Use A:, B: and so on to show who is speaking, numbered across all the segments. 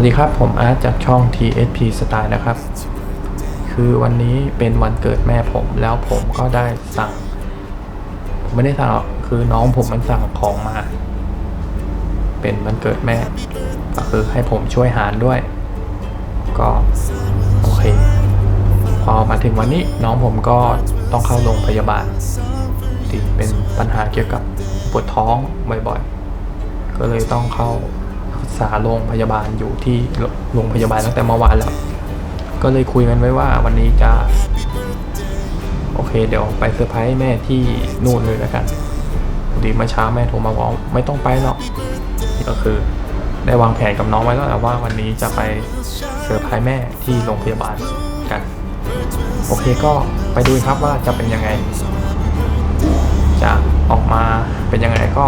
A: วัสดีครับผมอาร์ตจากช่อง TSP Style นะครับ คือวันนี้เป็นวันเกิดแม่ผมแล้วผมก็ได้สั่ง ผมไม่ได้สั่งหรอกคือน้องผมมันสั่งของมา เป็นวันเกิดแม่ ก็คือให้ผมช่วยหารด้วย ก็โอเค พอมาถึงวันนี้น้องผมก็ต้องเข้าโรงพยาบาลที่เป็นปัญหาเกี่ยวกับปวดท้องบ่อยๆ ก็เลยต้องเข้า ษาโรงพยาบาลอยู่ที่โรงพยาบาลตั้งแต่เมื่อวานแล้ว ก็เลยคุยกันไว้ว่าวันนี้จะ โอเค เดี๋ยวไปเซอร์ไพรส์แม่ที่นู่นเลยแล้วกันพอดีเมื่อเช้าแม่โทรมาบอกไม่ต้องไปหรอกก็คือได้วางแผนกับน้องไว้แล้วว่าวันนี้จะไปเซอร์ไพรส์แม่ที่โรงพยาบาลกัน โอเคก็ไปดูครับว่าจะเป็นยังไง จะออกมาเป็นยังไงก็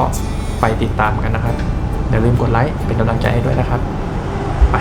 A: ไปติดตามกันนะครับ อย่าลืมกดไลค์เป็นกำลังใจให้ด้วยนะครับ ไป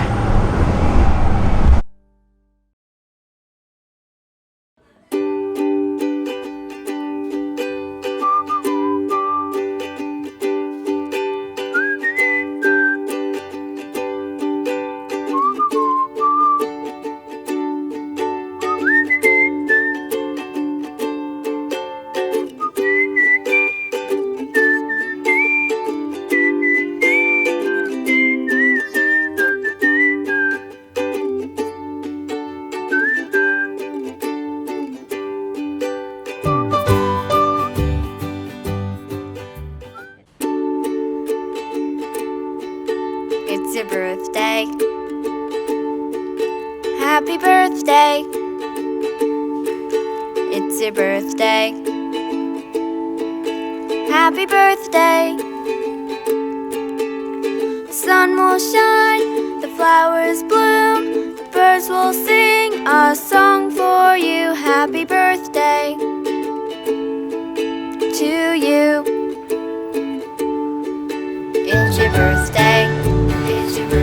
B: It's your birthday. Happy birthday. It's your birthday. Happy birthday. The sun will shine, the flowers bloom, the birds will sing a song for you. Happy birthday to you. It's your birthday. Watch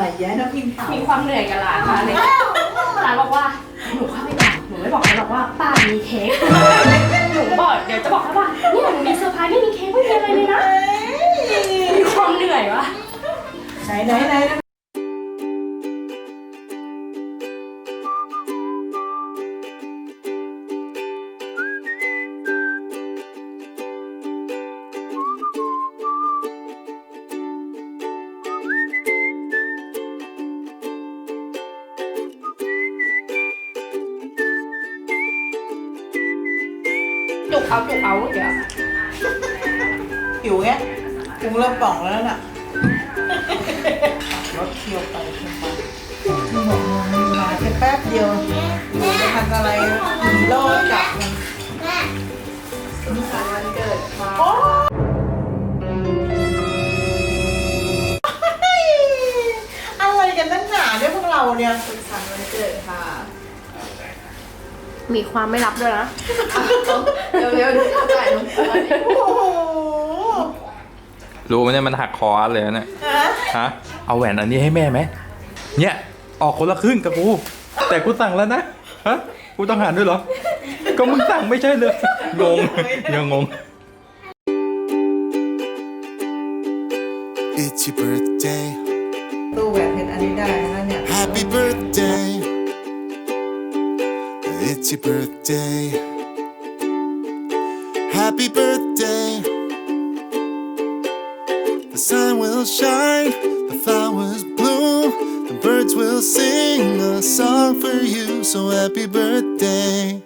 C: ใหม่แย้น้ำพิมพ์เต่า
D: มีความเหนื่อยกับหลานมากเลยหลานบอกว่าหนูเข้าไปบอกหนูไม่บอกใครหรอกว่าป้ามีเค้กหนูบอกเดี๋ยวจะ จุกเอาจุกเอาเดี๋ยว
C: หิวไงพุงเริ่มป่องแล้วน่ะรถเคี่ยวไปเคี่ยวมาหนูบอกมึงมาแค่แป๊บเดียวหนูจะทำอะไรฮีโร่จับมันโอ้ยอะไรกันนักหนาเนี่ยพวกเราเนี่ย
D: มีความไม่รับด้วยนะ
C: เร็วๆดูเข้าใจโอ้โห
A: รู้ไหมเนี่ยมันหักคอเลยนะเนี่ย
C: ฮะ
A: ฮะเอาแหวนอันนี้ให้แม่ไหมเนี่ย ออกคนละครึ่งกับกู แต่กูสั่งแล้วนะฮะกูต้องหารด้วยเหรอ ก็มึงสั่งไม่ใช่เลยงงยังงง
E: It's your birthday.
C: ตู้แหวนเพชรอันนี้ได้นะเนี่ย
E: Happy birthday. It's your birthday. Happy birthday. The sun will shine, the flowers bloom, the birds will sing a song for you, so happy birthday.